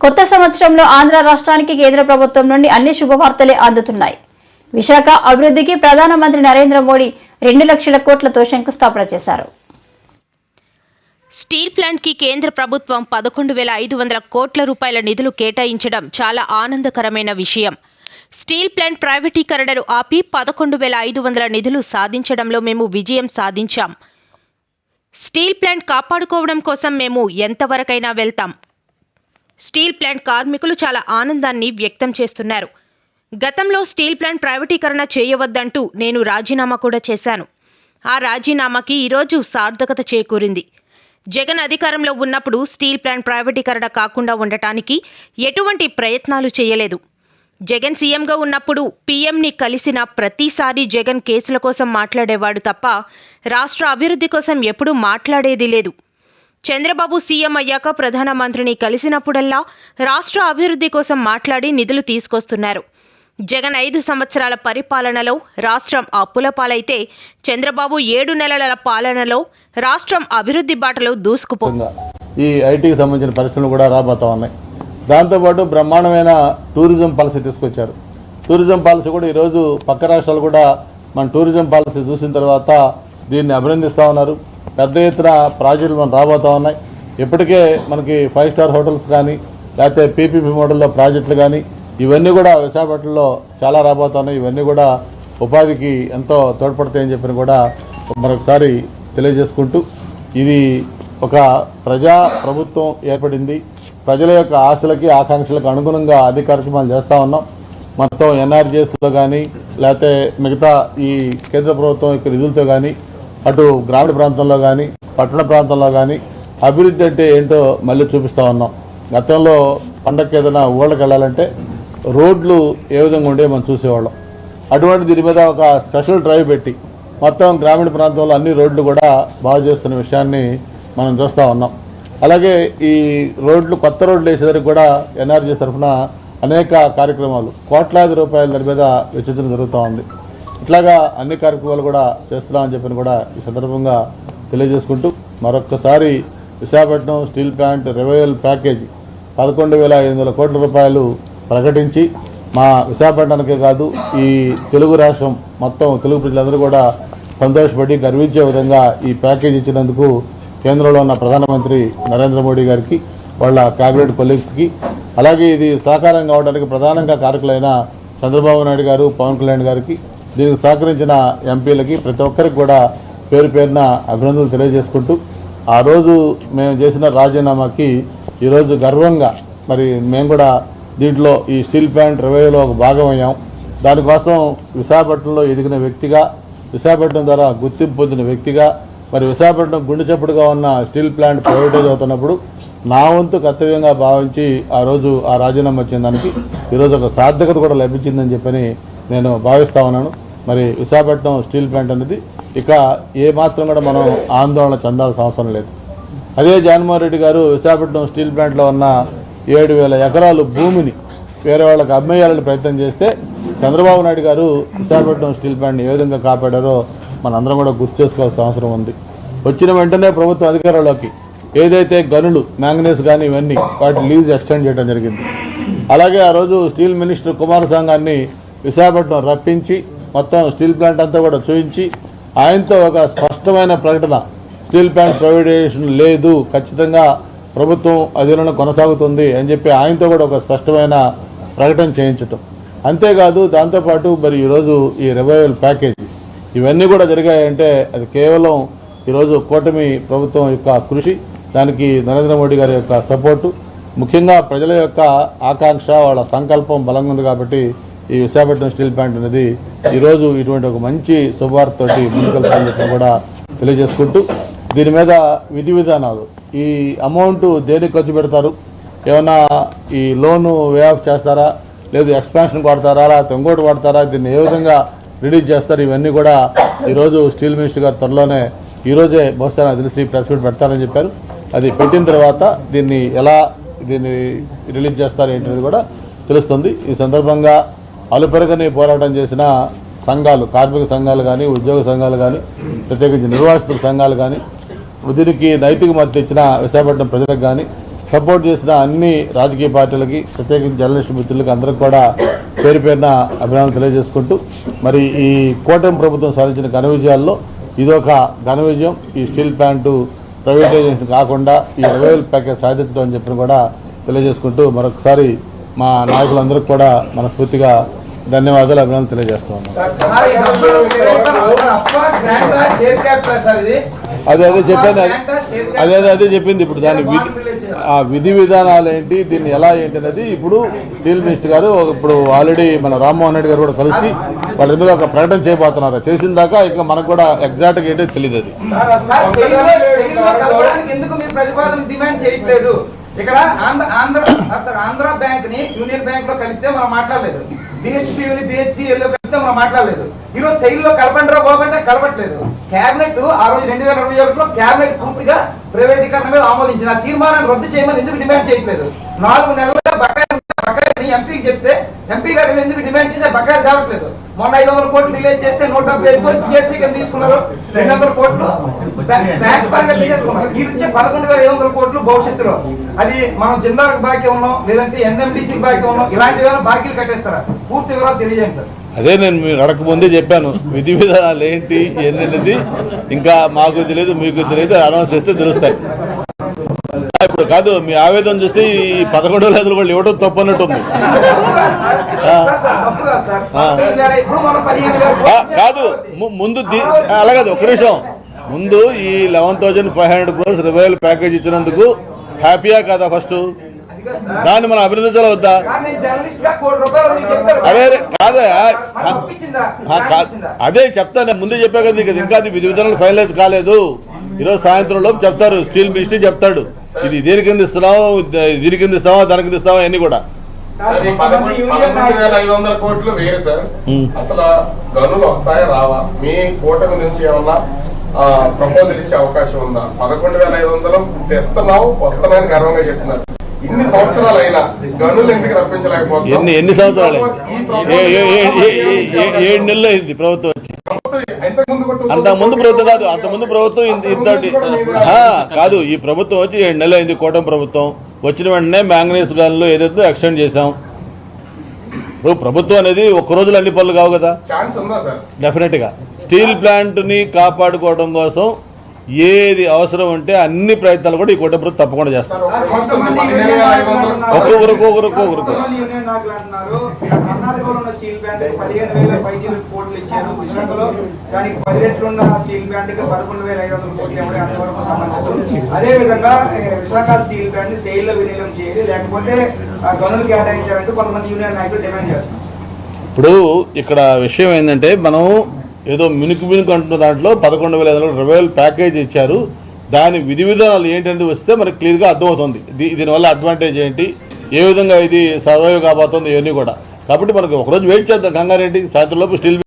కొత్త సంవత్సరంలో ఆంధ్ర రాష్ట్రానికి కేంద్ర ప్రభుత్వం నుండి అన్ని శుభవార్తలే అందుతున్నాయి. విశాఖ అభివృద్ధికి ప్రధానమంత్రి నరేంద్ర మోడీ రెండు లక్షల కోట్లతో శంకుస్థాపన చేశారు. స్టీల్ ప్లాంట్కి కేంద్ర ప్రభుత్వం పదకొండు వేల ఐదు వందల కోట్ల రూపాయల నిధులు కేటాయించడం చాలా ఆనందకరమైన విషయం. స్టీల్ ప్లాంట్ ప్రైవేటీకరణను ఆపి పదకొండు వేల ఐదు వందల నిధులు సాధించడంలో మేము విజయం సాధించాం. స్టీల్ ప్లాంట్ కాపాడుకోవడం కోసం మేము ఎంతవరకైనా వెళ్తాం. స్టీల్ ప్లాంట్ కార్మికులు చాలా ఆనందాన్ని వ్యక్తం చేస్తున్నారు. గతంలో స్టీల్ ప్లాంట్ ప్రైవేటీకరణ చేయవద్దంటూ నేను రాజీనామా కూడా చేశాను. ఆ రాజీనామాకి ఈరోజు సార్థకత చేకూరింది. జగన్ అధికారంలో ఉన్నప్పుడు స్టీల్ ప్లాంట్ ప్రైవేటీకరణ కాకుండా ఉండటానికి ఎటువంటి ప్రయత్నాలు చేయలేదు. జగన్ సీఎంగా ఉన్నప్పుడు పీఎంని కలిసిన ప్రతిసారి జగన్ కేసుల కోసం మాట్లాడేవాడు తప్ప రాష్ట్ర అభివృద్ధి కోసం ఎప్పుడూ మాట్లాడేది లేదు. చంద్రబాబు సీఎం అయ్యాక ప్రధానమంత్రిని కలిసినప్పుడల్లా రాష్ట్ర అభివృద్ధి కోసం మాట్లాడి నిధులు తీసుకొస్తున్నారు. జగన్ ఐదు సంవత్సరాల పరిపాలనలో రాష్ట్రం అప్పుల పాలైతే చంద్రబాబు ఏడు నెలల పాలనలో రాష్ట్రం అభివృద్ధి బాటలో దూసుకుపో ఈ ఐటీకి సంబంధించిన పరిశ్రమలు కూడా రాబోతా ఉన్నాయి. దాంతోపాటు బ్రహ్మాండమైన టూరిజం పాలసీ తీసుకొచ్చారు. టూరిజం పాలసీ కూడా ఈరోజు పక్క రాష్ట్రాలు కూడా మన టూరిజం పాలసీ చూసిన తర్వాత దీన్ని అభినందిస్తూ ఉన్నారు. పెద్ద ఎత్తున ప్రాజెక్టులు మనం రాబోతా ఉన్నాయి. ఇప్పటికే మనకి ఫైవ్ స్టార్ హోటల్స్ కానీ లేకపోతే పీపీపీ మోడల్లో ప్రాజెక్టులు కానీ ఇవన్నీ కూడా విశాఖపట్నంలో చాలా రాబోతున్నాయి. ఇవన్నీ కూడా ఉపాధికి ఎంతో తోడ్పడతాయని చెప్పిన కూడా మరొకసారి తెలియజేసుకుంటూ ఇది ఒక ప్రజా ప్రభుత్వం ఏర్పడింది. ప్రజల యొక్క ఆశలకి ఆకాంక్షలకు అనుగుణంగా అన్ని కార్యక్రమాలు చేస్తూ ఉన్నాం. మొత్తం ఎన్ఆర్జీఎస్లో కానీ లేకపోతే మిగతా ఈ కేంద్ర ప్రభుత్వం యొక్క నిధులతో కానీ అటు గ్రామీణ ప్రాంతంలో కానీ పట్టణ ప్రాంతంలో కానీ అభివృద్ధి అంటే ఏంటో మళ్ళీ చూపిస్తూ ఉన్నాం. గతంలో పండగకి ఏదైనా ఊళ్ళకి వెళ్ళాలంటే రోడ్లు ఏ విధంగా ఉండే మనం చూసేవాళ్ళం. అటువంటి దీని మీద ఒక స్పెషల్ డ్రైవ్ పెట్టి మొత్తం గ్రామీణ ప్రాంతంలో అన్ని రోడ్లు కూడా బాగు చేస్తున్న విషయాన్ని మనం చూస్తూ ఉన్నాం. అలాగే ఈ రోడ్లు కొత్త రోడ్లు వేసేదానికి కూడా ఎన్ఆర్జీ తరఫున అనేక కార్యక్రమాలు కోట్లాది రూపాయల దాని మీద వెచ్చించడం జరుగుతూ ఉంది. ఇట్లాగా అన్ని కార్యక్రమాలు కూడా చేస్తున్నామని చెప్పని కూడా ఈ సందర్భంగా తెలియజేసుకుంటూ మరొక్కసారి Visakhapatnam steel plant revenue package పదకొండు వేల ఐదు వందల కోట్ల రూపాయలు ప్రకటించి మా విశాఖపట్నానికే కాదు ఈ తెలుగు రాష్ట్రం మొత్తం తెలుగు ప్రజలందరూ కూడా సంతోషపడి గర్వించే విధంగా ఈ ప్యాకేజ్ ఇచ్చినందుకు కేంద్రంలో ఉన్న ప్రధానమంత్రి నరేంద్ర మోడీ గారికి వాళ్ళ క్యాబినెట్ కొలీగ్స్కి అలాగే ఇది సహకారం కావడానికి ప్రధానంగా కారకులైన చంద్రబాబు నాయుడు గారు పవన్ కళ్యాణ్ గారికి దీనికి సహకరించిన ఎంపీలకి ప్రతి ఒక్కరికి కూడా పేరు పేరున అభినందనలు తెలియజేసుకుంటూ ఆ రోజు మేము చేసిన రాజీనామాకి ఈరోజు గర్వంగా మరి మేము కూడా దీంట్లో ఈ స్టీల్ ప్లాంట్ రివైవ్లో ఒక భాగం అయ్యాం దానికోసం విశాఖపట్నంలో ఎదిగిన వ్యక్తిగా విశాఖపట్నం ద్వారా గుర్తింపు పొందిన వ్యక్తిగా మరి విశాఖపట్నం గుండె చప్పుడుగా ఉన్న స్టీల్ ప్లాంట్ ప్రైవేటైజ్ అవుతున్నప్పుడు నా వంతు కర్తవ్యంగా భావించి ఆ రోజు ఆ రాజీనామా వచ్చిన దానికి ఈరోజు ఒక సార్థకత కూడా లభించిందని చెప్పని నేను భావిస్తా ఉన్నాను. మరి విశాఖపట్నం స్టీల్ ప్లాంట్ అనేది ఇక ఏ మాత్రం కూడా మనం ఆందోళన చెందాల్సిన అవసరం లేదు. అదే జగన్మోహన్ రెడ్డి గారు విశాఖపట్నం స్టీల్ ప్లాంట్లో ఉన్న ఏడు వేల ఎకరాలు భూమిని వేరే వాళ్ళకి అమ్మేయాలని ప్రయత్నం చేస్తే చంద్రబాబు నాయుడు గారు విశాఖపట్నం స్టీల్ ప్లాంట్ని ఏ విధంగా కాపాడారో మనందరం కూడా గుర్తు చేసుకోవాల్సిన అవసరం ఉంది. వచ్చిన వెంటనే ప్రభుత్వం అధికారంలోకి ఏదైతే గనులు మ్యాంగనీస్ కానీ ఇవన్నీ వాటి లీజ్ ఎక్స్టెండ్ చేయడం జరిగింది. అలాగే ఆ రోజు స్టీల్ మినిస్టర్ కుమార సంఘాన్ని విశాఖపట్నం రప్పించి మొత్తం స్టీల్ ప్లాంట్ అంతా కూడా చూపించి ఆయనతో ఒక స్పష్టమైన ప్రకటన స్టీల్ ప్లాంట్ ప్రైవేటైజేషన్ లేదు ఖచ్చితంగా ప్రభుత్వం అధీనంలో కొనసాగుతుంది అని చెప్పి ఆయనతో కూడా ఒక స్పష్టమైన ప్రకటన చేయించటం. అంతేకాదు దాంతోపాటు మరి ఈరోజు ఈ రివైవల్ ప్యాకేజీ ఇవన్నీ కూడా జరిగాయంటే అది కేవలం ఈరోజు కూటమి ప్రభుత్వం యొక్క కృషి దానికి నరేంద్ర మోడీ గారి యొక్క సపోర్టు ముఖ్యంగా ప్రజల యొక్క ఆకాంక్ష వాళ్ళ సంకల్పం బలంగా ఉంది కాబట్టి ఈ విశాఖపట్నం స్టీల్ ప్లాంట్ అనేది ఈరోజు ఇటువంటి ఒక మంచి శుభవార్తతోటి ముందుకెళ్తామని కూడా తెలియజేసుకుంటూ దీని మీద విధి విధానాలు. ఈ అమౌంట్ దేనికి ఖర్చు పెడతారు? ఏమైనా ఈ లోను వే ఆఫ్ చేస్తారా? లేదు ఎక్స్పాన్షన్ వాడతారా? లేకపోతే ఇంకోటి వాడతారా? దీన్ని ఏ విధంగా రిలీజ్ చేస్తారు? ఇవన్నీ కూడా ఈరోజు స్టీల్ మినిస్టర్ గారు త్వరలోనే ఈరోజే బహుశా నాకు తెలిసి ప్రెస్ మీట్ పెడతారని చెప్పారు. అది పెట్టిన తర్వాత దీన్ని ఎలా దీన్ని రిలీజ్ చేస్తారు ఏంటనేది కూడా తెలుస్తుంది. ఈ సందర్భంగా అలుపెరగని పోరాటం చేసిన సంఘాలు కార్మిక సంఘాలు కానీ ఉద్యోగ సంఘాలు కానీ ప్రత్యేకించి నిర్వాసితుల సంఘాలు కానీ దీనికి నైతిక మద్దతు ఇచ్చిన విశాఖపట్నం ప్రజలకు కానీ సపోర్ట్ చేసిన అన్ని రాజకీయ పార్టీలకి ప్రత్యేకించి జర్నలిస్ట్ మిత్రులకు అందరికి కూడా పేరు పేరున అభినందనలు తెలియజేసుకుంటూ మరి ఈ కూటమి ప్రభుత్వం సాధించిన ఘన విజయాల్లో ఇదొక ఘన విజయం. ఈ స్టీల్ ప్లాంటు ప్రైవేటైజేషన్ కాకుండా ఈ ఇరవై ప్యాకేజ్ సాధించడం అని చెప్పి కూడా తెలియజేసుకుంటూ మరొకసారి మా నాయకులందరికీ కూడా మనస్ఫూర్తిగా ధన్యవాదాలు అభినందనలు తెలియజేస్తా ఉన్నాం అదే అదే చెప్పాను. అదే అదే అదే అదే చెప్పింది ఇప్పుడు దాని విధి ఆ విధి విధానాలు ఏంటి దీన్ని ఎలా ఏంటి అనేది ఇప్పుడు స్టీల్ మినిస్టర్ గారు ఇప్పుడు ఆల్రెడీ మన రామ్మోహన్ రెడ్డి గారు కూడా కలిసి వాళ్ళ మీద ఒక ప్రకటన చేయబోతున్నారు. చేసిన దాకా ఇంకా మనకు కూడా ఎగ్జాక్ట్గా ఏంటో తెలియదు అది. ఇక్కడ ఆంధ్ర ఆంధ్ర ఆంధ్ర బ్యాంక్ని యూనియన్ బ్యాంక్లో కలిపితే మనం మాట్లాడలేదు. బిహెచ్పి బిహెచ్సి లో మనం మాట్లాడలేదు. ఈ రోజు శైలిలో కలపండి బాగుంటే కలపట్లేదు. కేబినెట్ ఆ రోజు రెండు వేల ఇరవై ఒకటిలో కేబినెట్ పూర్తిగా ప్రైవేటీకరణ మీద ఆమోదించిన ఆ తీర్మానాన్ని రద్దు చేయమని ఎందుకు డిమాండ్ చేయట్లేదు? నాలుగు నెలలుగా బకాయి బకాయిని ఎంపీకి చెప్తే ఎంపీ గారు ఎందుకు డిమాండ్ చేసే బకాయిలు తేవట్లేదు మొన్న ఐదు వందల కోట్లు రిలీజ్ చేస్తే నూట డెబ్బై ఐదు కోట్లు జిఎస్టీ కింద తీసుకున్నారు. రెండు వందల కోట్లు బ్యాంక్ పరంగా తీసేసుకున్నారు. మీరు ఇచ్చే పదకొండు వేల ఐదు వందల కోట్లు భవిష్యత్తులో. అది మనం జిందాలకు బాకీ ఉన్నాం లేదంటే ఎన్ఎండిసి బాకీ ఉన్నాం ఇలాంటివి ఏమైనా బాకీలు కట్టేస్తారా? పూర్తి వివరాలు తెలియజేయండి సార్. అదే నేను మీరు అడగకముందే చెప్పాను. విధి విధానాలు ఏంటి ఏంటనేది ఇంకా మాకు తెలియదు మీకు తెలియదు అనౌన్స్ చేస్తే తెలుస్తాయి. ఇప్పుడు కాదు మీ ఆవేదన చూస్తే ఈ పదకొండు వేల ఐదు వాళ్ళు ఇవ్వడం తప్పు అన్నట్టు ఉంది కాదు ము- ముందు దీ- అలాగే ఒక నిమిషం. ముందు ఈ eleven thousand five hundred crores revival package ఇచ్చినందుకు హ్యాపీయా కాదా ఫస్ట్? దాన్ని మనం అభినందించాలా వద్దా అదే కాదా అదే చెప్తాను నేను ముందే చెప్పా కదా నీకు ఇంకా అది విధి విధానాలు ఫైనలైజ్ కాలేదు. ఈరోజు సాయంత్రం లోపు చెప్తారు స్టీల్ మినిస్ట్రీ చెప్తాడు. ఇది దేని కింద ఇస్తున్నావు దీని కింద ఇస్తావా దాని కింద ఇస్తావా అన్ని కూడా. కోట్లు వేరు సార్. అసలు గనులు వస్తాయా రావా? మీ కూటమి నుంచి ఏమన్నా ప్రపోజల్ ఇచ్చే అవకాశం ఉందా? పదకొండు వేల ఐదు వందలు తెస్తున్నావు వస్తున్నాయని గర్వంగా చెప్తున్నారు. ఇన్ని గనులు ఎందుకు ఎన్ని ఎన్ని సంవత్సరాలు ఏడు నెలలు అయింది ప్రభుత్వం వచ్చి. అంత ముందు ప్రభుత్వం కాదు అంత ముందు ప్రభుత్వం ఇంత ఇంతటి కాదు ఈ ప్రభుత్వం వచ్చి ఏడు నెలలు అయింది కూటమి ప్రభుత్వం. వచ్చిన వెంటనే మ్యాంగనీస్ గన్లు ఏదైతే ఎక్స్టెండ్ చేశాం. ఇప్పుడు ప్రభుత్వం అనేది ఒక్క రోజులో అన్ని పనులు కావు కదా. డెఫినెట్గా. స్టీల్ ప్లాంట్ని కాపాడుకోవడం కోసం ఏది అవసరం ఉంటే అన్ని ప్రయత్నాలు కూడా ఈ కూటమి ప్రభుత్వం తప్పకుండా చేస్తాం సార్, ఒక సార్, విమర్శ ఉంది. కొంతమంది పదిహేను యూనియన్ వేల ఐదు నాయకులు వందలు అంటున్నారు. ఒక్కొక్కరు ఒక్కొక్కరు ఒక్కొక్కరు కొంతమంది యూనియన్ నాయకులు అంటున్నారు ఇక్కడ కర్ణాటకలో ఉన్న స్టీల్ అదే విధంగా విశాఖ ప్లాంట్లో చేయాలి. లేకపోతే గనులు కేటాయించాలంటూ కొంతమంది యూనియన్ నాయకులు డిమాండ్ ఇప్పుడు ఇక్కడ విషయం ఏంటంటే మనం ఏదో మినుకు మినుకు అంటున్న దాంట్లో పదకొండు వేల ఐదు వందల రివైవల్ ప్యాకేజ్ ఇచ్చారు. దాని విధి విధానాలు ఏంటంటే వస్తే మనకి క్లియర్గా అర్థమవుతుంది. దీనివల్ల అడ్వాంటేజ్ ఏంటి? ఏ విధంగా ఇది సర్వైవ్ కాబోతుంది ఇవన్నీ కూడా. కాబట్టి మనకు ఒకరోజు వెయిట్ చేద్దాం. గంగారెడ్డి సాయంత్రం లోపు స్టీల్